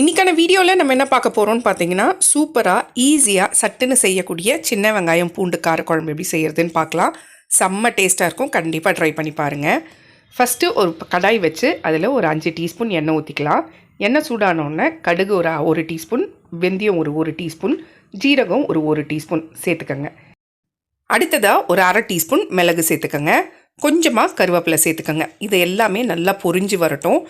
இன்றைக்கான வீடியோவில் நம்ம என்ன பார்க்க போகிறோம்னு பார்த்தீங்கன்னா சூப்பராக ஈஸியாக சட்டுன்னு செய்யக்கூடிய சின்ன வெங்காயம் பூண்டு காரக்குழம்பு எப்படி செய்கிறதுன்னு பார்க்கலாம். செம்ம டேஸ்ட்டாக இருக்கும். கண்டிப்பாக ட்ரை பண்ணி பாருங்கள் ஃபஸ்ட்டு ஒரு கடாய் வச்சு அதில் ஒரு அஞ்சு டீஸ்பூன் எண்ணெய் ஊற்றிக்கலாம் எண்ணெய் சூடானோடனே கடுகு ஒரு ஒரு டீஸ்பூன் வெந்தயம் ஒரு ஒரு டீஸ்பூன் ஜீரகம் ஒரு ஒரு டீஸ்பூன் சேர்த்துக்கோங்க. அடுத்ததாக ஒரு அரை டீஸ்பூன் மிளகு சேர்த்துக்கோங்க. கொஞ்சமாக கருவேப்பிலை சேர்த்துக்கோங்க. இது எல்லாமே நல்லா பொரிஞ்சு வரட்டும்.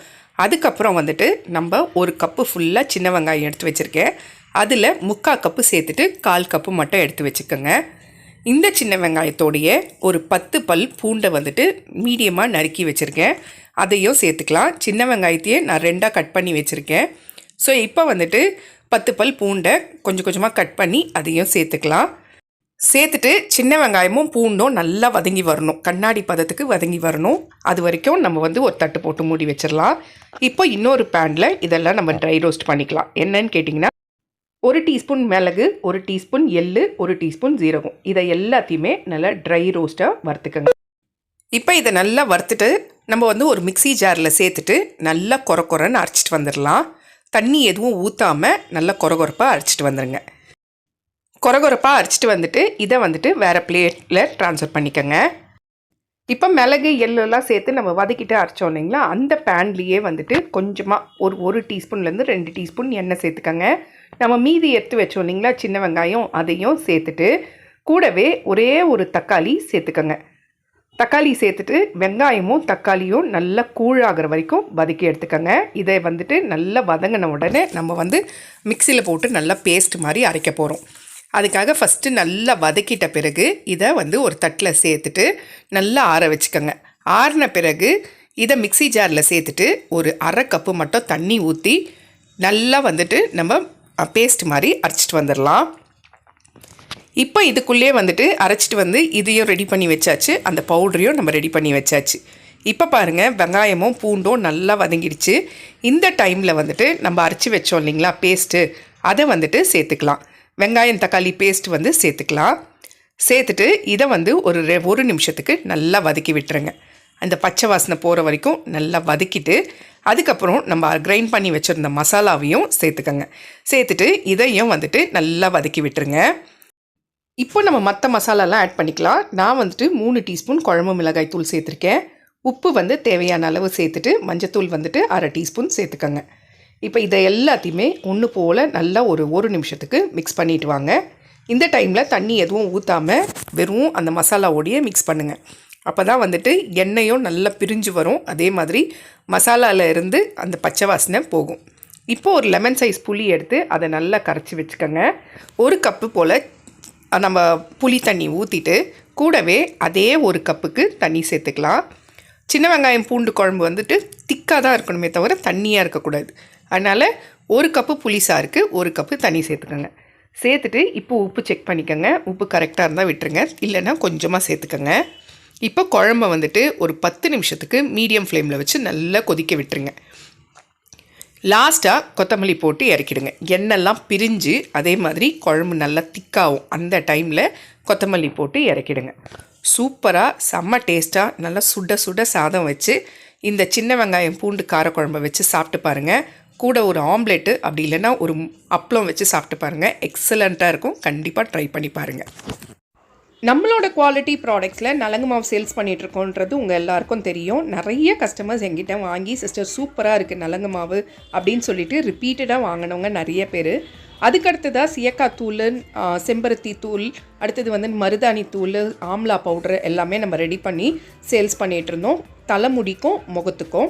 அதுக்கப்புறம் வந்துட்டு நம்ம ஒரு கப்பு ஃபுல்லாக சின்ன வெங்காயம் எடுத்து வச்சுருக்கேன். அதில் முக்கால் கப்பு சேர்த்துட்டு கால் கப்பு மட்டும் எடுத்து வச்சுக்கோங்க. இந்த சின்ன வெங்காயத்தோடைய ஒரு பத்து பல் பூண்டை வந்துட்டு மீடியமாக நறுக்கி வச்சுருக்கேன். அதையும் சேர்த்துக்கலாம். சின்ன வெங்காயத்தையே நான் ரெண்டாக கட் பண்ணி வச்சுருக்கேன். ஸோ இப்போ வந்துட்டு பத்து பல் பூண்டை கொஞ்சம் கொஞ்சமாக கட் பண்ணி அதையும் சேர்த்துக்கலாம். சேர்த்துட்டு சின்ன வெங்காயமும் பூண்டும் நல்லா வதங்கி வரணும். கண்ணாடி பதத்துக்கு வதங்கி வரணும். அது வரைக்கும் நம்ம வந்து ஒரு தட்டு போட்டு மூடி வச்சிடலாம் இப்போ இன்னொரு பேனில் இதெல்லாம் நம்ம ட்ரை ரோஸ்ட் பண்ணிக்கலாம். என்னன்னு கேட்டிங்கன்னா ஒரு டீஸ்பூன் மிளகு ஒரு டீஸ்பூன் எள்ளு ஒரு டீஸ்பூன் ஜீரகம் இதை எல்லாத்தையுமே நல்லா ட்ரை ரோஸ்ட்டாக வறுத்துக்கோங்க. இப்போ இதை நல்லா வறுத்துட்டு நம்ம வந்து ஒரு மிக்சி ஜாரில் சேர்த்துட்டு நல்லா கொர கொரன்னு அரைச்சிட்டு வந்துடலாம் தண்ணி எதுவும் ஊற்றாமல் நல்லா கொர கொரப்பாக அரைச்சிட்டு வந்துடுங்க கொரகொரப்பாக அரைச்சிட்டு வந்துட்டு இதை வந்துட்டு வேறு பிளேட்டில் ட்ரான்ஸ்ஃபர் பண்ணிக்கோங்க. இப்போ மிளகு எள்ளெல்லாம் சேர்த்து நம்ம வதக்கிட்டு அரைச்சோம் இல்லைங்களா? அந்த பேன்லேயே வந்துட்டு கொஞ்சமாக ஒரு ஒரு டீஸ்பூன்லேருந்து ரெண்டு டீஸ்பூன் எண்ணெய் சேர்த்துக்கோங்க. நம்ம மீதி எடுத்து வச்சோம் இல்லைங்களா சின்ன வெங்காயம் அதையும் சேர்த்துட்டு கூடவே ஒரே ஒரு தக்காளி சேர்த்துக்கோங்க. தக்காளி சேர்த்துட்டு வெங்காயமும் தக்காளியும் நல்லா கூழாகிற வரைக்கும் வதக்கி எடுத்துக்கோங்க. இதை வந்துட்டு நல்லா வதங்கின உடனே நம்ம வந்து மிக்சியில் போட்டு நல்லா பேஸ்ட் மாதிரி அரைக்க போகிறோம் அதுக்காக ஃபஸ்ட்டு நல்லா வதக்கிட்ட பிறகு இதை வந்து ஒரு தட்டில் சேர்த்துட்டு நல்லா ஆற வச்சுக்கோங்க. ஆறின பிறகு இதை மிக்சி ஜாரில் சேர்த்துட்டு ஒரு அரை கப்பு மட்டும் தண்ணி ஊற்றி நல்லா வந்துட்டு நம்ம பேஸ்ட் மாதிரி அரைச்சிட்டு வந்துடலாம் இப்போ இதுக்குள்ளேயே வந்துட்டு அரைச்சிட்டு வந்து இதையும் ரெடி பண்ணி வச்சாச்சு. அந்த பவுடரையும் நம்ம ரெடி பண்ணி வச்சாச்சு. இப்போ பாருங்கள் வெங்காயமும் பூண்டும் நல்லா வதங்கிடுச்சு. இந்த டைமில் வந்துட்டு நம்ம அரைச்சி வச்சோம் இல்லைங்களா பேஸ்ட்டு அதை வந்துட்டு சேர்த்துக்கலாம். வெங்காயம் தக்காளி பேஸ்ட் வந்து சேர்த்துக்கலாம். சேர்த்துட்டு இதை வந்து ஒரு ரெ ஒரு நிமிஷத்துக்கு நல்லா வதக்கி விட்டுருங்க. அந்த பச்சை வாசனை போகிற வரைக்கும் நல்லா வதக்கிட்டு அதுக்கப்புறம் நம்ம கிரைண்ட் பண்ணி வச்சுருந்த மசாலாவையும் சேர்த்துக்கோங்க. சேர்த்துட்டு இதையும் வந்துட்டு நல்லா வதக்கி விட்டுருங்க. இப்போ நம்ம மற்ற மசாலாலாம் ஆட் பண்ணிக்கலாம். நான் வந்துட்டு மூணு டீஸ்பூன் குழம்பு மிளகாய் தூள் சேர்த்துருக்கேன். உப்பு வந்து தேவையான அளவு சேர்த்துட்டு மஞ்சத்தூள் வந்துட்டு அரை டீஸ்பூன் சேர்த்துக்கோங்க. இப்போ இதை எல்லாத்தையுமே ஒன்று போல் நல்லா ஒரு ஒரு நிமிஷத்துக்கு மிக்ஸ் பண்ணிட்டு வாங்க. இந்த டைமில் தண்ணி எதுவும் ஊற்றாமல் வெறும் அந்த மசாலாவோடையே மிக்ஸ் பண்ணுங்கள் அப்போ தான் வந்துட்டு எண்ணெயும் நல்லா பிரிஞ்சு வரும். அதே மாதிரி மசாலாவில் இருந்து அந்த பச்சை வாசனை போகும். இப்போது ஒரு லெமன் சைஸ் புளி எடுத்து அதை நல்லா கரைச்சி வச்சுக்கோங்க. ஒரு கப்பு போல் நம்ம புளி தண்ணி ஊற்றிட்டு கூடவே அதே ஒரு கப்புக்கு தண்ணி சேர்த்துக்கலாம். சின்ன வெங்காயம் பூண்டு குழம்பு வந்துட்டு திக்காக தான் இருக்கணுமே தவிர தண்ணியாக இருக்கக்கூடாது. அதனால் ஒரு கப்பு புளி சாருக்கு ஒரு கப்பு தண்ணி சேர்த்துக்கோங்க. சேர்த்துட்டு இப்போ உப்பு செக் பண்ணிக்கோங்க. உப்பு கரெக்டாக இருந்தால் விட்டுருங்க. இல்லைன்னா கொஞ்சமாக சேர்த்துக்கோங்க. இப்போ குழம்ப வந்துட்டு ஒரு பத்து நிமிஷத்துக்கு மீடியம் ஃப்ளேமில் வச்சு நல்லா கொதிக்க விட்டுருங்க. லாஸ்ட்டாக கொத்தமல்லி போட்டு இறக்கிடுங்க. எண்ணெய்லாம் பிரிஞ்சு அதே மாதிரி குழம்பு நல்லா திக்காகும் அந்த டைமில் கொத்தமல்லி போட்டு இறக்கிடுங்க. சூப்பராக செம்ம டேஸ்ட்டாக நல்லா சுட சுட சாதம் வச்சு இந்த சின்ன வெங்காயம் பூண்டு காரக்குழம்பை வச்சு சாப்பிட்டு பாருங்கள் கூட ஒரு ஆம்லெட்டு அப்படி இல்லைன்னா ஒரு அப்பளம் வச்சு சாப்பிட்டு பாருங்கள் எக்ஸலண்ட்டாக இருக்கும். கண்டிப்பாக ட்ரை பண்ணி பாருங்கள் நம்மளோட குவாலிட்டி ப்ராடக்ட்ஸில் நலங்கு மாவு சேல்ஸ் பண்ணிகிட்ருக்கோன்றது உங்கள் எல்லாருக்கும் தெரியும். நிறைய கஸ்டமர்ஸ் எங்கிட்ட வாங்கி சிஸ்டர் சூப்பராக இருக்குது நலங்கு மாவு அப்படின்னு சொல்லிட்டு ரிப்பீட்டடாக வாங்கினவங்க நிறைய பேர். அதுக்கடுத்ததாக சியக்காய் தூள் செம்பருத்தி தூள் அடுத்தது வந்து மருதாணி தூள் ஆம்லா பவுட்ரு எல்லாமே நம்ம ரெடி பண்ணி சேல்ஸ் பண்ணிகிட்டு இருந்தோம். தலைமுடிக்கும் முகத்துக்கும்.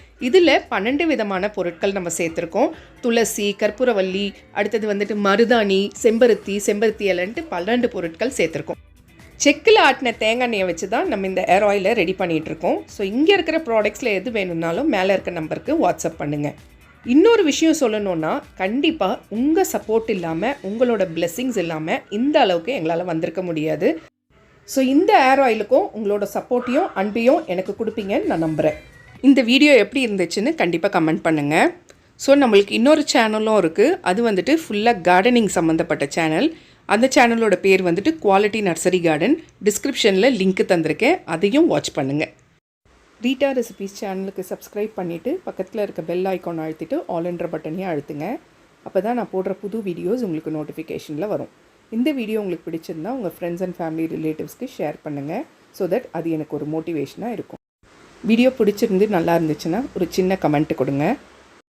இதில் பன்னெண்டு விதமான பொருட்கள் நம்ம சேர்த்துருக்கோம். துளசி கற்பூரவல்லி அடுத்தது வந்துட்டு மருதாணி செம்பருத்தி செம்பருத்தி இலன்ட்டு பன்னெண்டு பொருட்கள் சேர்த்துருக்கோம். செக்கில் ஆட்டின தேங்காய் எண்ணெயை வச்சு தான் நம்ம இந்த ஏர் ஆயிலை ரெடி பண்ணிகிட்டு இருக்கோம் ஸோ இங்கே இருக்கிற ப்ராடக்ட்ஸில் எது வேணும்னாலும் மேலே இருக்க நம்பருக்கு வாட்ஸ்அப் பண்ணுங்கள் இன்னொரு விஷயம் சொல்லணும்னா கண்டிப்பாக உங்கள் சப்போர்ட் இல்லாமல் உங்களோட பிளெஸ்ஸிங்ஸ் இல்லாமல் இந்த அளவுக்கு எங்களால் வந்திருக்க முடியாது. ஸோ இந்த ஏர் ஆயிலுக்கும் உங்களோட சப்போர்ட்டையும் அன்பையும் எனக்கு கொடுப்பீங்கன்னு நான் நம்புகிறேன் இந்த வீடியோ எப்படி இருந்துச்சுன்னு கண்டிப்பாக கமெண்ட் பண்ணுங்கள் ஸோ நம்மளுக்கு இன்னொரு சேனலும் இருக்குது அது வந்துட்டு ஃபுல்லாக கார்டனிங் சம்மந்தப்பட்ட சேனல் அந்த சேனலோட பேர் வந்துட்டு குவாலிட்டி நர்சரி கார்டன் டிஸ்கிரிப்ஷனில் லிங்க் தந்திருக்கேன். அதையும் வாட்ச் பண்ணுங்கள் ரீட்டா ரெசிபீஸ் சேனலுக்கு சப்ஸ்கிரைப் பண்ணிவிட்டு பக்கத்தில் இருக்க பெல் ஐக்கான் அழுத்திட்டு ஆல் என்ற பட்டனையும் அழுத்துங்க. அப்போ தான் நான் போடுற புது வீடியோஸ் உங்களுக்கு நோட்டிஃபிகேஷனில் வரும். இந்த வீடியோ உங்களுக்கு பிடிச்சிருந்தா உங்கள் ஃப்ரெண்ட்ஸ் அண்ட் ஃபேமிலி ரிலேட்டிவ்ஸ்க்கு ஷேர் பண்ணுங்கள் ஸோ தட் அது எனக்கு ஒரு மோட்டிவேஷனாக இருக்கும். வீடியோ பிடிச்சிருந்து நல்லா இருந்துச்சுன்னா ஒரு சின்ன கமெண்ட் கொடுங்க.